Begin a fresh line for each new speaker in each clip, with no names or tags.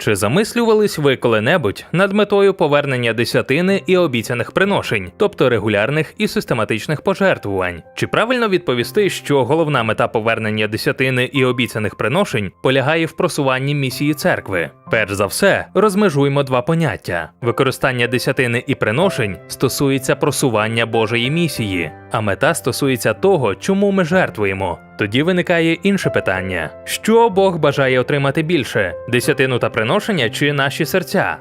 Чи замислювались ви коли-небудь над метою повернення десятини і обіцяних приношень, тобто регулярних і систематичних пожертвувань? Чи правильно відповісти, що головна мета повернення десятини і обіцяних приношень полягає в просуванні місії церкви? Перш за все, розмежуємо два поняття: використання десятини і приношень стосується просування Божої місії, а мета стосується того, чому ми жертвуємо. Тоді виникає інше питання: що Бог бажає отримати більше десятину та приношення чи наші серця?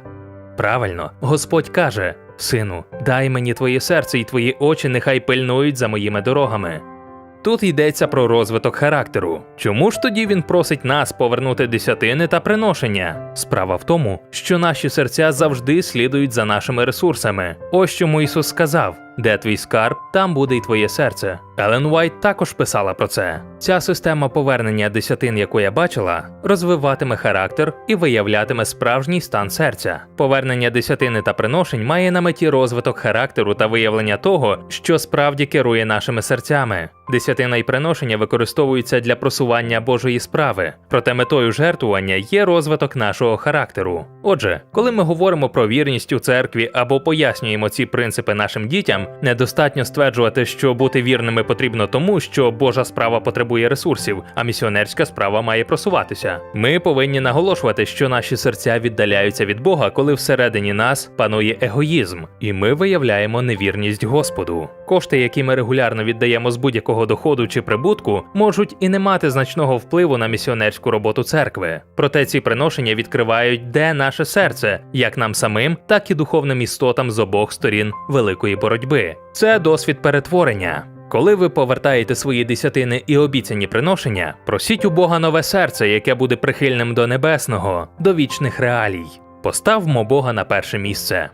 Правильно, Господь каже: Сину, дай мені твоє серце і твої очі нехай пильнують за моїми дорогами. Тут йдеться про розвиток характеру. Чому ж тоді він просить нас повернути десятини та приношення? Справа в тому, що наші серця завжди слідують за нашими ресурсами. Ось чому Ісус сказав: де твій скарб, там буде й твоє серце. Елен Уайт також писала про це. Ця система повернення десятин, яку я бачила, розвиватиме характер і виявлятиме справжній стан серця. Повернення десятини та приношень має на меті розвиток характеру та виявлення того, що справді керує нашими серцями. Десятина і приношення використовуються для просування Божої справи, проте метою жертвування є розвиток нашого характеру. Отже, коли ми говоримо про вірність у церкві або пояснюємо ці принципи нашим дітям, недостатньо стверджувати, що бути вірними потрібно тому, що Божа справа потребує ресурсів, а місіонерська справа має просуватися. Ми повинні наголошувати, що наші серця віддаляються від Бога, коли всередині нас панує егоїзм, і ми виявляємо невірність Господу. Кошти, які ми регулярно віддаємо з будь-якого доходу чи прибутку, можуть і не мати значного впливу на місіонерську роботу церкви. Проте ці приношення відкривають, де наше серце, як нам самим, так і духовним істотам з обох сторін великої боротьби. Це досвід перетворення. Коли ви повертаєте свої десятини і обіцяні приношення, просіть у Бога нове серце, яке буде прихильним до небесного, до вічних реалій. Поставмо Бога на перше місце.